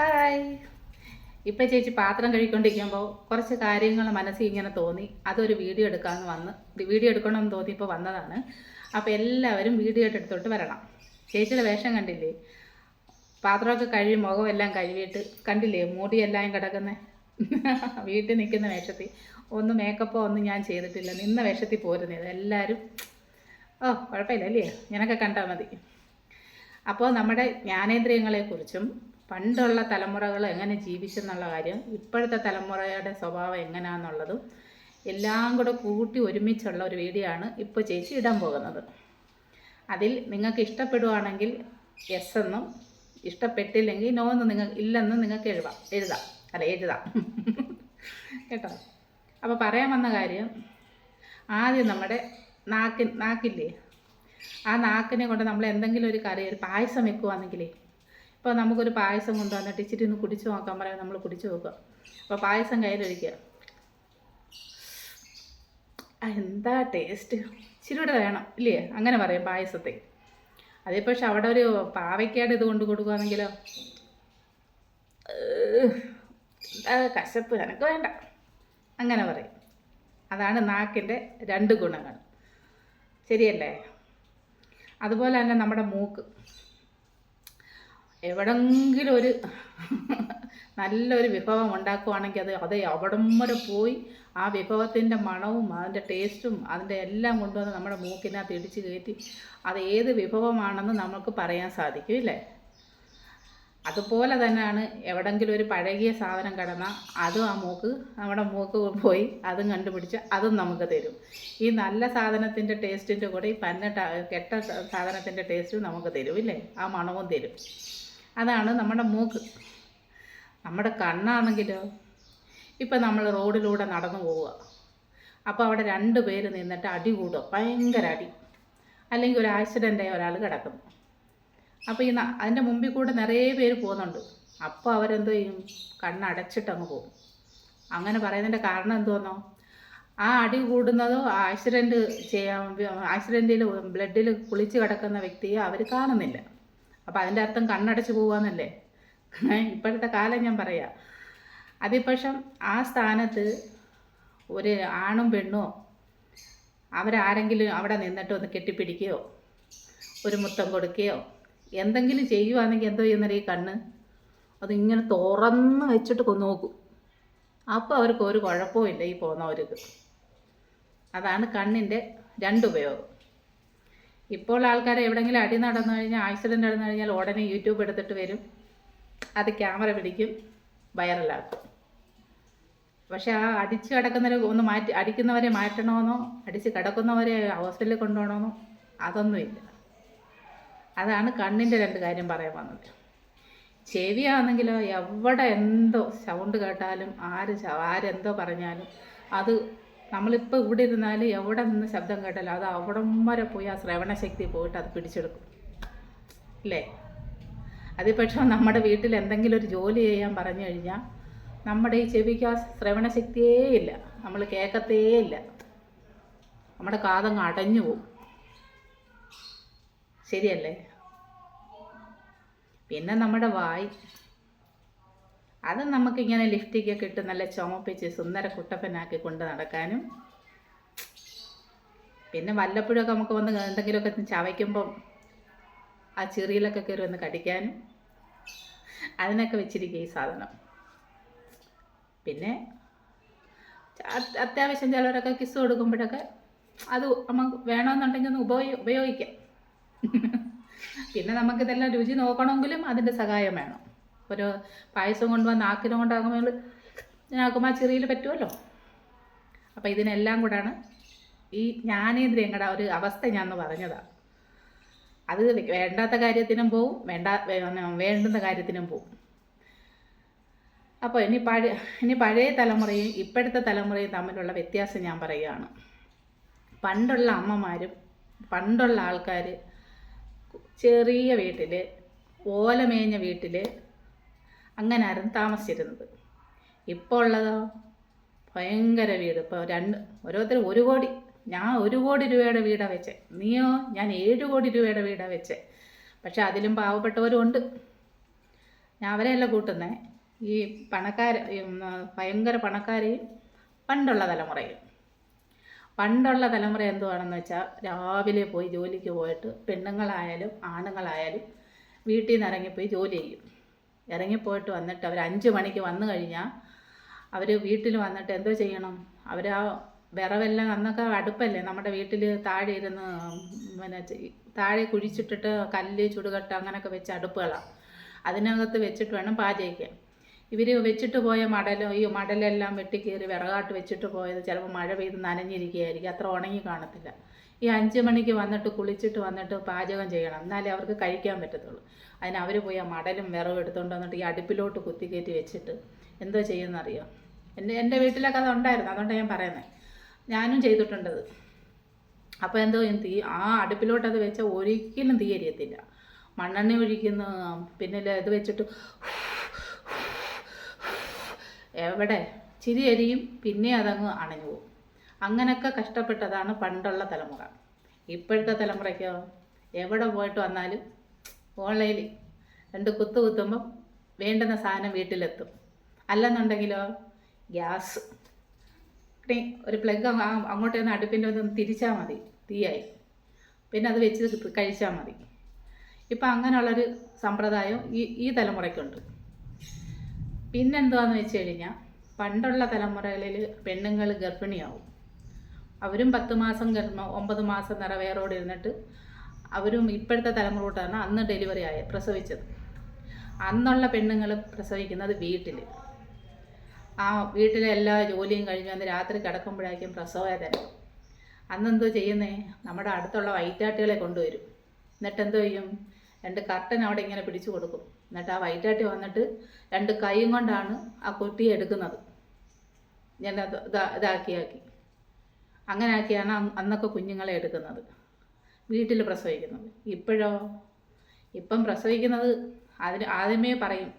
Hi. ഇപ്പം ചേച്ചി പാത്രം കഴിക്കൊണ്ടിരിക്കുമ്പോൾ കുറച്ച് കാര്യങ്ങൾ മനസ്സിൽ ഇങ്ങനെ തോന്നി. അതൊരു വീഡിയോ എടുക്കാമെന്ന് വന്ന്. വീഡിയോ എടുക്കണമെന്ന് തോന്നിയപ്പോൾ വന്നതാണ്. അപ്പോൾ എല്ലാവരും വീഡിയോ എടുത്തോട്ട് വരണം. ചേച്ചിയുടെ വേഷം കണ്ടില്ലേ? പാത്രമൊക്കെ കഴുകി മുഖമെല്ലാം കഴുകിയിട്ട് കണ്ടില്ലേ? മുടിയെല്ലാം കിടക്കുന്നത് വീട്ടിൽ നിൽക്കുന്ന വേഷത്തിൽ. ഒന്നും മേക്കപ്പോ ഒന്നും ഞാൻ ചെയ്തിട്ടില്ല. നിന്ന വേഷത്തിൽ പോരുന്നത് എല്ലാവരും ഓ കുഴപ്പമില്ല അല്ലേ? ഞാനൊക്കെ കണ്ടാൽ മതി. അപ്പോൾ നമ്മുടെ ജ്ഞാനേന്ദ്രിയങ്ങളെക്കുറിച്ചും പണ്ടുള്ള തലമുറകൾ എങ്ങനെ ജീവിച്ചെന്നുള്ള കാര്യം ഇപ്പോഴത്തെ തലമുറയുടെ സ്വഭാവം എങ്ങനെയാണെന്നുള്ളതും എല്ലാം കൂടെ കൂട്ടി ഒരുമിച്ചുള്ള ഒരു വീഡിയോ ആണ് ഇപ്പോൾ ചേച്ചി ഇടാൻ പോകുന്നത്. അതിൽ നിങ്ങൾക്ക് ഇഷ്ടപ്പെടുവാണെങ്കിൽ എസ് എന്നും ഇഷ്ടപ്പെട്ടില്ലെങ്കിൽ നോ എന്ന് നിങ്ങൾ ഇല്ലെന്ന് നിങ്ങൾക്ക് എഴുതാം. എഴുതാം. അല്ല എഴുതാം. കേട്ടോ? അപ്പോൾ പറയാൻ വന്ന കാര്യം ആദ്യം നമ്മുടെ നാക്കി നാക്കില്ലേ? ആ നാക്കിനെ കൊണ്ട് നമ്മൾ എന്തെങ്കിലും ഒരു കറി ഒരു പായസം വെക്കുവാണെങ്കിലേ ഇപ്പോൾ നമുക്കൊരു പായസം കൊണ്ടുവന്നിട്ട് ഇച്ചിരി ഒന്ന് കുടിച്ചു നോക്കാൻ പറയാം നമ്മൾ കുടിച്ചു നോക്കുക. അപ്പോൾ പായസം കയ്യിലൊഴിക്കുക. എന്താ ടേസ്റ്റ് ഇച്ചിരി കൂടെ വേണം ഇല്ലേ? അങ്ങനെ പറയാം പായസത്തെ. അതേ പക്ഷെ അവിടെ ഒരു പാവയ്ക്കാട് ഇത് കൊണ്ട് കൊടുക്കുകയാണെങ്കിലോ കശപ്പ്? എനക്ക് വേണ്ട. അങ്ങനെ പറയും. അതാണ് നാക്കിന്റെ രണ്ട് ഗുണങ്ങൾ. ശരിയല്ലേ? അതുപോലെ തന്നെ നമ്മുടെ മൂക്ക്. എവിടെങ്കിലും ഒരു നല്ലൊരു വിഭവം ഉണ്ടാക്കുവാണെങ്കിൽ അത് അത് അവിടം വരെ പോയി ആ വിഭവത്തിന്റെ മണവും അതിന്റെ ടേസ്റ്റും അതിന്റെ എല്ലാം കൊണ്ടുവന്ന് നമ്മുടെ മൂക്കിനകത്ത് ഇടിച്ച് കയറ്റി അത് ഏത് വിഭവമാണെന്ന് നമുക്ക് പറയാൻ സാധിക്കും ഇല്ലേ? അതുപോലെ തന്നെയാണ് എവിടെങ്കിലും ഒരു പഴകിയ സാധനം കിടന്നാൽ അതും ആ മൂക്ക് നമ്മുടെ മൂക്ക് പോയി അതും കണ്ടുപിടിച്ച് അതും നമുക്ക് തരും. ഈ നല്ല സാധനത്തിന്റെ ടേസ്റ്റിന്റെ കൂടെ ഈ പന്ന കെട്ട സാധനത്തിന്റെ ടേസ്റ്റും നമുക്ക് തരും ഇല്ലേ? ആ മണവും തരും. അതാണ് നമ്മുടെ മൂക്ക്. നമ്മുടെ കണ്ണാണെങ്കിലോ ഇപ്പം നമ്മൾ റോഡിലൂടെ നടന്നു പോവുക. അപ്പോൾ അവിടെ രണ്ട് പേര് നിന്നിട്ട് അടി കൂടുക. ഭയങ്കര അടി. അല്ലെങ്കിൽ ഒരു ആക്സിഡന്റായി ഒരാൾ കിടക്കുന്നു. അപ്പോൾ ഈ അതിന്റെ മുമ്പിൽ കൂടെ നിറയെ പേര് പോകുന്നുണ്ട്. അപ്പോൾ അവരെന്തോ ചെയ്യും? കണ്ണടച്ചിട്ട് അങ്ങ് പോകും. അങ്ങനെ പറയുന്നതിന്റെ കാരണം എന്തോന്നോ ആ അടി കൂടുന്നതോ ആക്സിഡന്റ് ചെയ്യാൻ ആക്സിഡന്റിൽ ബ്ലഡിൽ കുളിച്ച് കിടക്കുന്ന വ്യക്തിയെ അവർ കാണുന്നില്ല. അപ്പോൾ അതിന്റെ അർത്ഥം കണ്ണടച്ച് പോവാന്നല്ലേ? ഇപ്പോഴത്തെ കാലം ഞാൻ പറയാം. അതിപക്ഷം ആ സ്ഥാനത്ത് ഒരു ആണും പെണ്ണോ അവരാരെങ്കിലും അവിടെ നിന്നിട്ട് ഒന്ന് കെട്ടിപ്പിടിക്കുകയോ ഒരു മുത്തം കൊടുക്കുകയോ എന്തെങ്കിലും ചെയ്യുവാണെങ്കിൽ എന്തോ ചെയ്യുന്നറിയ കണ്ണ്? അതിങ്ങനെ തുറന്ന് വെച്ചിട്ട് നോക്കും. അപ്പോൾ അവർക്ക് ഒരു കുഴപ്പമില്ല ഈ പോകുന്നവർക്ക്. അതാണ് കണ്ണിന്റെ രണ്ടുപയോഗം ഇപ്പോൾ ആൾക്കാർ എവിടെയെങ്കിലും അടി നടന്നു കഴിഞ്ഞാൽ ആക്സിഡന്റ് നടന്നു കഴിഞ്ഞാൽ ഉടനെ യൂട്യൂബ് എടുത്തിട്ട് വരും. അത് ക്യാമറ പിടിക്കും വൈറലാക്കും പക്ഷെ ആ അടിച്ച് കിടക്കുന്നവരെ ഒന്ന് മാറ്റി അടിക്കുന്നവരെ മാറ്റണമെന്നോ അടിച്ച് കിടക്കുന്നവരെ ഹോസ്പിറ്റലിൽ കൊണ്ടുപോകണമെന്നോ അതൊന്നുമില്ല. അതാണ് കണ്ണിന്റെ രണ്ട് കാര്യം പറയാൻ വന്നത്. ചെവിയാണെങ്കിലോ എവിടെ എന്തോ സൗണ്ട് കേട്ടാലും ആര് ആരെന്തോ പറഞ്ഞാലും അത് നമ്മളിപ്പോൾ ഇവിടെ ഇരുന്നാലും എവിടെ നിന്ന് ശബ്ദം കേട്ടാലും അത് അവിടം വരെ പോയി ആ ശ്രവണശക്തി പോയിട്ട് അത് പിടിച്ചെടുക്കും. അല്ലേ? അതിപക്ഷം നമ്മുടെ വീട്ടിൽ എന്തെങ്കിലും ഒരു ജോലി ചെയ്യാൻ പറഞ്ഞു കഴിഞ്ഞാൽ നമ്മുടെ ഈ ചെവിക്ക് ആ ശ്രവണശക്തിയേ ഇല്ല. നമ്മൾ കേൾക്കത്തേ ഇല്ല. നമ്മുടെ കാതങ്ങ് അടഞ്ഞു പോകും. ശരിയല്ലേ? പിന്നെ നമ്മുടെ വായി അത് നമുക്കിങ്ങനെ ലിഫ്റ്റിക്കൊക്കെ ഇട്ട് നല്ല ചുമപ്പിച്ച് സുന്ദര കുട്ടപ്പനാക്കി കൊണ്ട് നടക്കാനും. പിന്നെ വല്ലപ്പോഴൊക്കെ നമുക്ക് വന്ന് എന്തെങ്കിലുമൊക്കെ ചവയ്ക്കുമ്പം ആ ചെറിയിലൊക്കെ കയറി വന്ന് കടിക്കാനും. അതിനൊക്കെ വെച്ചിരിക്കുക ഈ സാധനം. പിന്നെ അത് അത്യാവശ്യം ചിലവരൊക്കെ കിസ് കൊടുക്കുമ്പോഴൊക്കെ അത് നമുക്ക് വേണമെന്നുണ്ടെങ്കിൽ ഒന്ന് ഉപയോഗി ഉപയോഗിക്കാം. പിന്നെ നമുക്കിതെല്ലാം രുചി നോക്കണമെങ്കിലും അതിന്റെ സഹായം വേണം. ഒരു പായസം കൊണ്ടുവന്ന് ആക്കിനും കൊണ്ടാകുമ്പോൾ നാക്കുമ്പോൾ ചെറിയിൽ പറ്റുമല്ലോ അപ്പോൾ ഇതിനെല്ലാം കൂടാണ് ഈ ജ്ഞാനേന്ദ്രിയങ്ങളുടെ ഒരു അവസ്ഥ ഞാൻ പറഞ്ഞതാണ് അത് വേണ്ടാത്ത കാര്യത്തിനും പോവും വേണ്ട വേണ്ടുന്ന കാര്യത്തിനും പോവും. അപ്പോൾ ഇനി പഴയ ഇനി പഴയ തലമുറയും ഇപ്പോഴത്തെ തലമുറയും തമ്മിലുള്ള വ്യത്യാസം ഞാൻ പറയുകയാണ്. പണ്ടുള്ള അമ്മമാരും പണ്ടുള്ള ആൾക്കാർ ചെറിയ വീട്ടിൽ ഓലമേഞ്ഞ വീട്ടിൽ അങ്ങനെ ആയിരുന്നു താമസിച്ചിരുന്നത്. ഇപ്പോൾ ഉള്ളതോ? ഭയങ്കര വീട്. ഇപ്പോൾ രണ്ട് ഓരോരുത്തർ ഒരു കോടി. ഞാൻ ഒരു കോടി രൂപയുടെ വീടാണ് വെച്ചേ. നീയോ? ഞാൻ ഏഴ് കോടി രൂപയുടെ വീടാണ് വെച്ചേ. പക്ഷെ അതിലും പാവപ്പെട്ടവരും ഉണ്ട് ഞാൻ അവരെയല്ല കൂട്ടുന്നേ. ഈ പണക്കാർ ഭയങ്കര പണക്കാരെയും പണ്ടുള്ള തലമുറയും. പണ്ടുള്ള തലമുറ എന്തുവാണെന്ന് വെച്ചാൽ രാവിലെ പോയി ജോലിക്ക് പോയിട്ട് പെണ്ണുങ്ങളായാലും ആണുങ്ങളായാലും വീട്ടിൽ നിന്ന് ഇറങ്ങിപ്പോയി ജോലി ചെയ്യും. ഇറങ്ങിപ്പോയിട്ട് വന്നിട്ട് അവർ അഞ്ച് മണിക്ക് വന്നു കഴിഞ്ഞാൽ അവർ വീട്ടിൽ വന്നിട്ട് എന്തോ ചെയ്യണം? അവർ ആ വിറവെല്ലാം അന്നൊക്കെ അടുപ്പല്ലേ? നമ്മുടെ വീട്ടിൽ താഴെ ഇരുന്ന് പിന്നെ താഴെ കുഴിച്ചിട്ടിട്ട് കല്ല് ചുടുകട്ട അങ്ങനെയൊക്കെ വെച്ച് അടുപ്പുകളാണ് അതിനകത്ത് വെച്ചിട്ട് വേണം പാചകിക്കാൻ ഇവർ വെച്ചിട്ട് പോയ മടലോ ഈ മടലെല്ലാം വെട്ടിക്കീറി വിറകാട്ട് വെച്ചിട്ട് പോയത് ചിലപ്പോൾ മഴ പെയ്ത് നനഞ്ഞിരിക്കുകയായിരിക്കും. അത്ര ഉണങ്ങി കാണത്തില്ല. ഈ അഞ്ച് മണിക്ക് വന്നിട്ട് കുളിച്ചിട്ട് വന്നിട്ട് പാചകം ചെയ്യണം. എന്നാലേ അവർക്ക് കഴിക്കാൻ പറ്റത്തുള്ളൂ. അതിന് അവർ പോയി ആ മടലും വിറവും എടുത്തുകൊണ്ട് വന്നിട്ട് ഈ അടുപ്പിലോട്ട് കുത്തിക്കയറ്റി വെച്ചിട്ട് എന്തോ ചെയ്യുന്നറിയോ? എന്റെ എന്റെ വീട്ടിലൊക്കെ അത് ഉണ്ടായിരുന്നു. അതുകൊണ്ടാണ് ഞാൻ പറയുന്നത് ഞാനും ചെയ്തിട്ടുണ്ടത് അപ്പോൾ എന്തോ? തീ ആ അടുപ്പിലോട്ട് അത് വെച്ചാൽ ഒരിക്കലും തീ എരിയത്തില്ല. മണ്ണെണ്ണ ഒഴിക്കുന്ന. പിന്നെ ഇത് വെച്ചിട്ട് എവിടെ? ചിരി എരിയും പിന്നെ അതങ്ങ് അണഞ്ഞു പോകും അങ്ങനെയൊക്കെ കഷ്ടപ്പെട്ടതാണ് പണ്ടുള്ള തലമുറ. ഇപ്പോഴത്തെ തലമുറയ്ക്കോ? എവിടെ പോയിട്ട് വന്നാലും ഓൺലൈനിൽ രണ്ട് കുത്ത് കുത്തുമ്പം വേണ്ടുന്ന സാധനം വീട്ടിലെത്തും. അല്ലെന്നുണ്ടെങ്കിലോ? ഗ്യാസ്. ഒരു പ്ലഗ് അങ്ങോട്ട് നിന്ന് അടുപ്പിന്റെ ഒന്ന് തിരിച്ചാൽ മതി. തീയായി. പിന്നെ അത് വെച്ച് കഴിച്ചാൽ മതി. ഇപ്പം അങ്ങനെയുള്ളൊരു സമ്പ്രദായം ഈ ഈ തലമുറയ്ക്കുണ്ട്. പിന്നെന്തുവാന്ന് വെച്ച് കഴിഞ്ഞാൽ പണ്ടുള്ള തലമുറകളിൽ പെണ്ണുങ്ങൾ ഗർഭിണിയാവും. അവരും പത്ത് മാസം ഗർഭം ഒമ്പത് മാസം നിറവേറോടെ ഇരുന്നിട്ട് അവരും ഇപ്പോഴത്തെ തലമുറോട്ടാണ് അന്ന് ഡെലിവറി ആയ പ്രസവിച്ചത്. അന്നുള്ള പെണ്ണുങ്ങൾ പ്രസവിക്കുന്നത് വീട്ടിൽ. ആ വീട്ടിലെ എല്ലാ ജോലിയും കഴിഞ്ഞ് വന്ന് രാത്രി കിടക്കുമ്പോഴായിരിക്കും പ്രസവവേദന. അന്നെന്തോ ചെയ്യുന്നേ നമ്മുടെ അടുത്തുള്ള വൈറ്റാട്ടികളെ കൊണ്ടുവരും. എന്നിട്ട് എന്തോ ചെയ്യും? രണ്ട് കർട്ടൻ അവിടെ ഇങ്ങനെ പിടിച്ചു കൊടുക്കും. എന്നിട്ട് ആ വൈറ്റാട്ടി വന്നിട്ട് രണ്ട് കൈയും കൊണ്ടാണ് ആ കുട്ടി എടുക്കുന്നത്. ഞാൻ ഇതാക്കിയാക്കി അങ്ങനെ ആക്കിയാണ് അന്നൊക്കെ കുഞ്ഞുങ്ങളെ എടുക്കുന്നത്. വീട്ടിൽ പ്രസവിക്കുന്നത്. ഇപ്പോഴോ? ഇപ്പം പ്രസവിക്കുന്നത് അതിന് ആദ്യമേ പറയും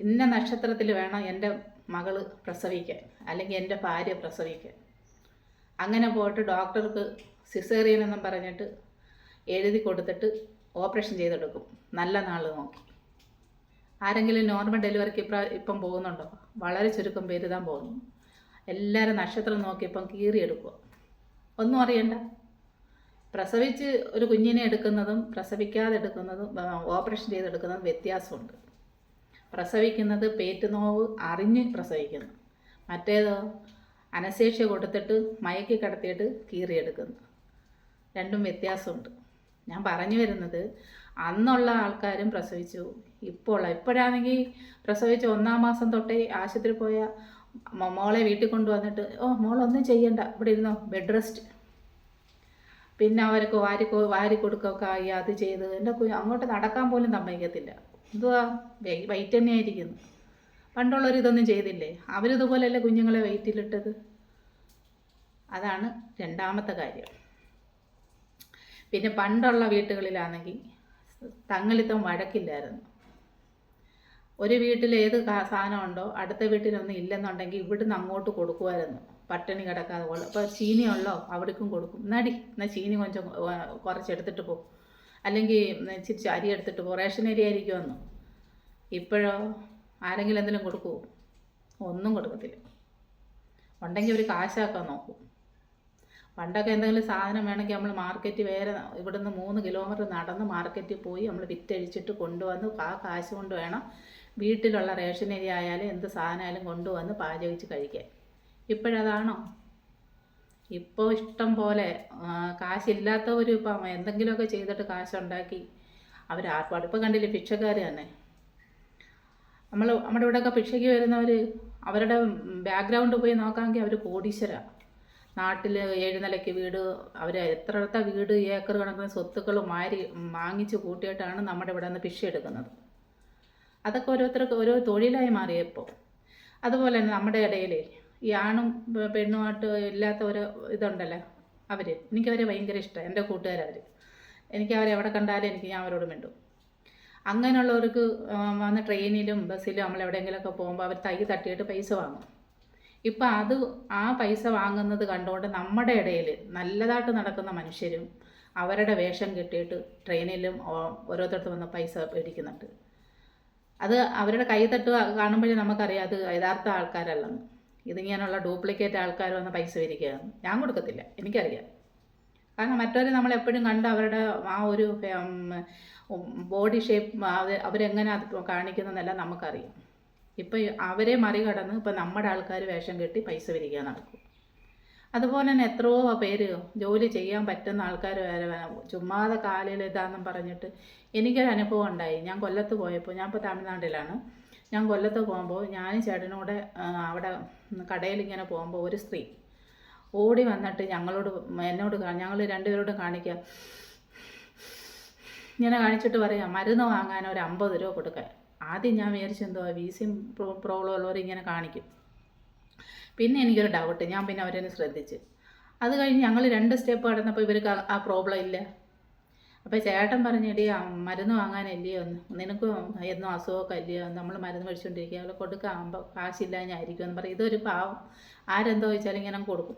ഇന്ന നക്ഷത്രത്തിൽ വേണം എന്റെ മകൾ പ്രസവിക്കാൻ അല്ലെങ്കിൽ എന്റെ ഭാര്യ പ്രസവിക്കാൻ. അങ്ങനെ പോയിട്ട് ഡോക്ടർക്ക് സിസേറിയൻ എന്നും പറഞ്ഞിട്ട് എഴുതി കൊടുത്തിട്ട് ഓപ്പറേഷൻ ചെയ്തെടുക്കും. നല്ല നാൾ നോക്കി. ആരെങ്കിലും നോർമൽ ഡെലിവറിക്ക് ഇപ്പം ഇപ്പം പോകുന്നുണ്ടോ? വളരെ ചുരുക്കം പേര് താൻ പോകുന്നു. എല്ലാവരും നക്ഷത്രം നോക്കി ഇപ്പം കീറിയെടുക്കുക ഒന്നും അറിയണ്ട. പ്രസവിച്ച് ഒരു കുഞ്ഞിനെ എടുക്കുന്നതും പ്രസവിക്കാതെ എടുക്കുന്നതും ഓപ്പറേഷൻ ചെയ്തെടുക്കുന്നതും വ്യത്യാസമുണ്ട്. പ്രസവിക്കുന്നത് പേറ്റ് നോവ് അറിഞ്ഞ് പ്രസവിക്കുന്നു. മറ്റേതോ അനശേഷ്യ കൊടുത്തിട്ട് മയക്കി കടത്തിയിട്ട് കീറിയെടുക്കുന്നു രണ്ടും വ്യത്യാസമുണ്ട്. ഞാൻ പറഞ്ഞു വരുന്നത് അന്നുള്ള ആൾക്കാരും പ്രസവിച്ചു. ഇപ്പോൾ ഇപ്പോഴാണെങ്കിൽ പ്രസവിച്ച് ഒന്നാം മാസം തൊട്ടേ ആശുപത്രി പോയ മോളെ വീട്ടിൽ കൊണ്ടുവന്നിട്ട് ഓ മോളൊന്നും ചെയ്യണ്ട ഇവിടെ ഇരുന്നോ ബെഡ് റെസ്റ്റ്. പിന്നെ അവർക്ക് വാരി വാരി കൊടുക്കുകയൊക്കെ ആയി അത് ചെയ്ത്. എന്റെ അങ്ങോട്ട് നടക്കാൻ പോലും സമ്മതിക്കത്തില്ല. എന്തുവാ? വെയിറ്റ് തന്നെയായിരിക്കുന്നു പണ്ടുള്ളവർ ഇതൊന്നും ചെയ്തില്ലേ? അവരിതുപോലെയല്ലേ കുഞ്ഞുങ്ങളെ വെയിറ്റിലിട്ടത്? അതാണ് രണ്ടാമത്തെ കാര്യം. പിന്നെ പണ്ടുള്ള വീട്ടുകളിലാണെങ്കിൽ തങ്ങളിത്തം വഴക്കില്ലായിരുന്നു. ഒരു വീട്ടിൽ ഏത് കാ- സാധനം ഉണ്ടോ അടുത്ത വീട്ടിലൊന്നും ഇല്ലെന്നുണ്ടെങ്കിൽ ഇവിടുന്ന് അങ്ങോട്ട് കൊടുക്കുമായിരുന്നു. പട്ടിണി കിടക്കാതെ പോലെ. അപ്പോൾ ചീനിയുള്ളോ അവിടേക്കും കൊടുക്കും. നടി എന്നാൽ ചീനി കൊഞ്ചം കുറച്ചെടുത്തിട്ട് പോകും അല്ലെങ്കിൽ ഇച്ചിരി അരി എടുത്തിട്ട് പോകും റേഷൻ അരി ആയിരിക്കുമെന്ന്? ഇപ്പോഴോ ആരെങ്കിലും എന്തെങ്കിലും കൊടുക്കുമോ ഒന്നും കൊടുക്കത്തില്ല. ഉണ്ടെങ്കിൽ ഒരു കാശാക്കാൻ നോക്കും. പണ്ടൊക്കെ എന്തെങ്കിലും സാധനം വേണമെങ്കിൽ നമ്മൾ മാർക്കറ്റ് വേറെ ഇവിടുന്ന് മൂന്ന് കിലോമീറ്റർ നടന്ന് മാർക്കറ്റിൽ പോയി നമ്മൾ വിറ്റഴിച്ചിട്ട് കൊണ്ടുവന്ന് ആ കാശ് കൊണ്ട് വേണം വീട്ടിലുള്ള റേഷൻ അരി ആയാലും എന്ത് സാധനമായാലും കൊണ്ടുവന്ന് പാചകിച്ച് കഴിക്കാൻ. ഇപ്പോഴതാണോ? ഇപ്പോൾ ഇഷ്ടം പോലെ കാശില്ലാത്തവരും ഇപ്പം എന്തെങ്കിലുമൊക്കെ ചെയ്തിട്ട് കാശുണ്ടാക്കി. അവർ ആർപ്പാട്. ഇപ്പം കണ്ടില്ലേ ഭിക്ഷക്കാർ തന്നെ. നമ്മൾ നമ്മുടെ ഇവിടെയൊക്കെ ഭിക്ഷയ്ക്ക് വരുന്നവർ അവരുടെ ബാക്ക്ഗ്രൗണ്ട് പോയി നോക്കാമെങ്കിൽ അവർ കോടീശ്വരാണ് നാട്ടിൽ ഏഴ് നിലയ്ക്ക് വീട് അവർ എത്രത്തെ വീട് ഏക്കർ കണക്കിന് സ്വത്തുക്കൾ മാരി വാങ്ങിച്ച് കൂട്ടിയിട്ടാണ് നമ്മുടെ ഇവിടെ നിന്ന് ഭിക്ഷ എടുക്കുന്നത്. അതൊക്കെ ഓരോരുത്തർക്ക് ഓരോ തൊഴിലായി മാറിയപ്പോൾ അതുപോലെ തന്നെ നമ്മുടെ ഇടയിൽ ഈ ആണും പെണ്ണുമായിട്ട് ഇല്ലാത്ത ഒരു ഇതുണ്ടല്ലോ? അവർ എനിക്കവരെ ഭയങ്കര ഇഷ്ടമാണ് എന്റെ കൂട്ടുകാരവർ എനിക്ക് അവരെ എവിടെ കണ്ടാലും എനിക്ക് ഞാൻ അവരോട് മിണ്ടും. അങ്ങനെയുള്ളവർക്ക് വന്ന് ട്രെയിനിലും ബസ്സിലും നമ്മൾ എവിടെയെങ്കിലുമൊക്കെ പോകുമ്പോൾ അവർ തൈ തട്ടിയിട്ട് പൈസ വാങ്ങും. ഇപ്പം അത് ആ പൈസ വാങ്ങുന്നത് കണ്ടുകൊണ്ട് നമ്മുടെ ഇടയിൽ നല്ലതായിട്ട് നടക്കുന്ന മനുഷ്യരും അവരുടെ വേഷം കെട്ടിയിട്ട് ട്രെയിനിലും ഓ- ഓരോരുത്തർക്ക് വന്ന് പൈസ മേടിക്കുന്നുണ്ട്. അത് അവരുടെ കൈത്തട്ട് കാണുമ്പോഴേ നമുക്കറിയാം അത് യഥാർത്ഥ ആൾക്കാരല്ലെന്ന്. ഇതിങ്ങനെയുള്ള ഡ്യൂപ്ലിക്കേറ്റ് ആൾക്കാർ വന്ന് പൈസ വരികയാണ് ഞാൻ കൊടുക്കത്തില്ല. എനിക്കറിയാം. കാരണം മറ്റവരെ നമ്മൾ എപ്പോഴും കണ്ട് അവരുടെ ആ ഒരു ബോഡി ഷേപ്പ് അവരെങ്ങനെ അത് കാണിക്കുന്നതെന്നെല്ലാം നമുക്കറിയാം. ഇപ്പം അവരെ മറികടന്ന് ഇപ്പം നമ്മുടെ ആൾക്കാർ വേഷം കെട്ടി പൈസ പിരിക്കാൻ നടക്കും. അതുപോലെ തന്നെ എത്രയോ പേര് ജോലി ചെയ്യാൻ പറ്റുന്ന ആൾക്കാർ വരെ ചുമ്മാതെ കാലിൽ ഇതാന്നും പറഞ്ഞിട്ട് എനിക്കൊരു അനുഭവം ഉണ്ടായി. ഞാൻ കൊല്ലത്ത് പോയപ്പോൾ ഞാൻ ഇപ്പോൾ തമിഴ്നാട്ടിലാണ്. ഞാൻ കൊല്ലത്ത് പോകുമ്പോൾ ഞാനും ചേട്ടനൂടെ അവിടെ കടയിൽ ഇങ്ങനെ പോകുമ്പോൾ ഒരു സ്ത്രീ ഓടി വന്നിട്ട് ഞങ്ങളോട് എന്നോട് ഞങ്ങൾ രണ്ടുപേരോടും കാണിക്കുക ഇങ്ങനെ കാണിച്ചിട്ട് പറയാം മരുന്ന് വാങ്ങാൻ ഒരു അമ്പത് രൂപ കൊടുക്കാൻ. ആദ്യം ഞാൻ വിചാരിച്ചെന്തോ വി വീസിയും പ്രോബ്ലം ഉള്ളവർ ഇങ്ങനെ കാണിക്കും. പിന്നെ എനിക്കൊരു ഡൗട്ട് ഞാൻ പിന്നെ അവരെ ശ്രദ്ധിച്ച്. അത് കഴിഞ്ഞ് ഞങ്ങൾ രണ്ട് സ്റ്റെപ്പ് കടന്നപ്പോൾ ഇവർക്ക് ആ- പ്രോബ്ലം ഇല്ല. അപ്പോൾ ചേട്ടൻ പറഞ്ഞെടി മരുന്ന് വാങ്ങാനല്ലേ എന്ന്? നിനക്ക് എന്നും അസുഖമൊക്കെ അല്ലയോ? നമ്മൾ മരുന്ന് മേടിച്ചുകൊണ്ടിരിക്കുക അവളെ കൊടുക്കാകുമ്പോൾ കാശില്ലാഞ്ഞായിരിക്കും എന്ന് പറയും. ഇതൊരു പാവം. ആരെന്തോ ചോദിച്ചാലും ഇങ്ങനെ കൊടുക്കും.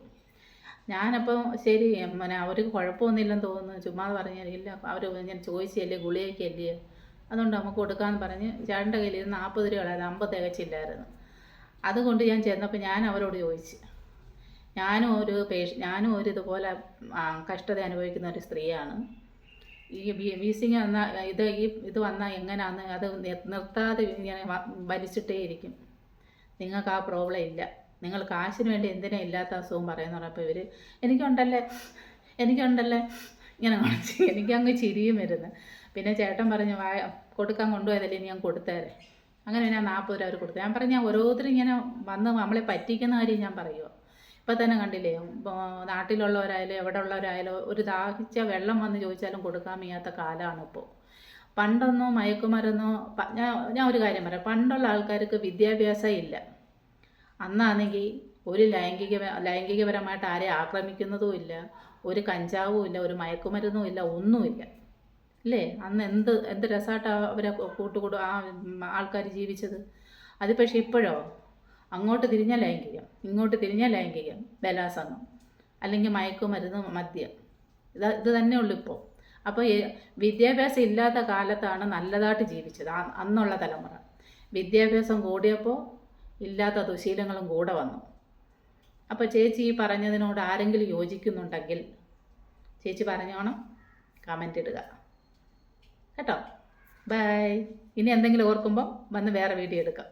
ഞാനപ്പോൾ ശരി പിന്നെ അവർക്ക് കുഴപ്പമൊന്നുമില്ലെന്ന് തോന്നുന്നു. ചുമ്മാ പറഞ്ഞാൽ ഇല്ല അവർ ഞാൻ ചോദിച്ചല്ലേ ഗുളികയ്ക്കല്ലേ അതുകൊണ്ട് നമുക്ക് കൊടുക്കാമെന്ന് പറഞ്ഞ് ചേട്ടന്റെ കയ്യിൽ ഇരുന്ന് നാൽപ്പത് രൂപ കളയാതെ അമ്പത് തികച്ചില്ലായിരുന്നു അതുകൊണ്ട് ഞാൻ ചെന്നപ്പോൾ ഞാൻ അവരോട് ചോദിച്ചു. ഞാനും ഒരു പേഷ ഞാനും ഒരു ഇതുപോലെ കഷ്ടത അനുഭവിക്കുന്ന ഒരു സ്ത്രീയാണ്. ഈ വീസിങ് വന്ന ഇത് ഈ ഇത് വന്നാൽ എങ്ങനെയാന്ന് അത് നിർത്താതെ ഇങ്ങനെ വലിച്ചിട്ടേ ഇരിക്കും. നിങ്ങൾക്ക് ആ പ്രോബ്ലം ഇല്ല. നിങ്ങൾ കാശിന് വേണ്ടി എന്തിനാ ഇല്ലാത്ത അസുഖം പറയുന്ന പറഞ്ഞപ്പോൾ ഇവർ എനിക്കുണ്ടല്ലേ എനിക്കുണ്ടല്ലേ ഇങ്ങനെ കാണിച്ച് എനിക്കങ്ങ് ചിരിയും വരുന്നു. പിന്നെ ചേട്ടൻ പറഞ്ഞു വായ കൊടുക്കാൻ കൊണ്ടുപോയതല്ലേ ഞാൻ കൊടുത്തേരെ. അങ്ങനെ ഞാൻ നാൽപ്പത് രൂപ അവർ കൊടുത്തു. ഞാൻ പറഞ്ഞു ഞാൻ ഓരോരുത്തരും ഇങ്ങനെ വന്ന് നമ്മളെ പറ്റിക്കുന്ന കാര്യം ഞാൻ പറയുമോ ഇപ്പം തന്നെ കണ്ടില്ലേ നാട്ടിലുള്ളവരായാലും എവിടെ ഉള്ളവരായാലും ഒരു ദാഹിച്ച വെള്ളം വന്ന് ചോദിച്ചാലും കൊടുക്കാൻ വയ്യാത്ത കാലമാണ് ഇപ്പോൾ പണ്ടൊന്നും മയക്കുമരുന്നോ ഞാൻ ഞാൻ ഒരു കാര്യം പറയാം. പണ്ടുള്ള ആൾക്കാർക്ക് വിദ്യാഭ്യാസം ഇല്ല. അന്നാണെങ്കിൽ ഒരു ലൈംഗിക ലൈംഗികപരമായിട്ട് ആരെ ആക്രമിക്കുന്നതും ഇല്ല ഒരു കഞ്ചാവും ഇല്ല ഒരു മയക്കുമരുന്നും ഇല്ല ഒന്നുമില്ല. അല്ലേ? അന്ന് എന്ത് എന്ത് രസമായിട്ടാണ് അവരെ കൂട്ടുകൂടും ആ ആൾക്കാർ ജീവിച്ചത്. അത് പക്ഷേ ഇപ്പോഴോ? അങ്ങോട്ട് തിരിഞ്ഞ ലൈംഗികം. ഇങ്ങോട്ട് തിരിഞ്ഞ ലൈംഗികം. ബലാസംഗം. അല്ലെങ്കിൽ മയക്കുമരുന്ന് മദ്യം. ഇത് ഇത് തന്നെ ഉള്ളു ഇപ്പോൾ അപ്പോൾ വിദ്യാഭ്യാസം ഇല്ലാത്ത കാലത്താണ് നല്ലതായിട്ട് ജീവിച്ചത് അന്നുള്ള തലമുറ. വിദ്യാഭ്യാസം കൂടിയപ്പോൾ ഇല്ലാത്ത ദുശീലങ്ങളും കൂടെ വന്നു. അപ്പോൾ ചേച്ചി ഈ പറഞ്ഞതിനോട് ആരെങ്കിലും യോജിക്കുന്നുണ്ടെങ്കിൽ ചേച്ചി പറഞ്ഞോണം. കമന്റ് ഇടുക. കേട്ടോ. ബൈ ഇനി എന്തെങ്കിലും ഓർക്കുമ്പോൾ വന്ന് വേറെ വീഡിയോ എടുക്കാം.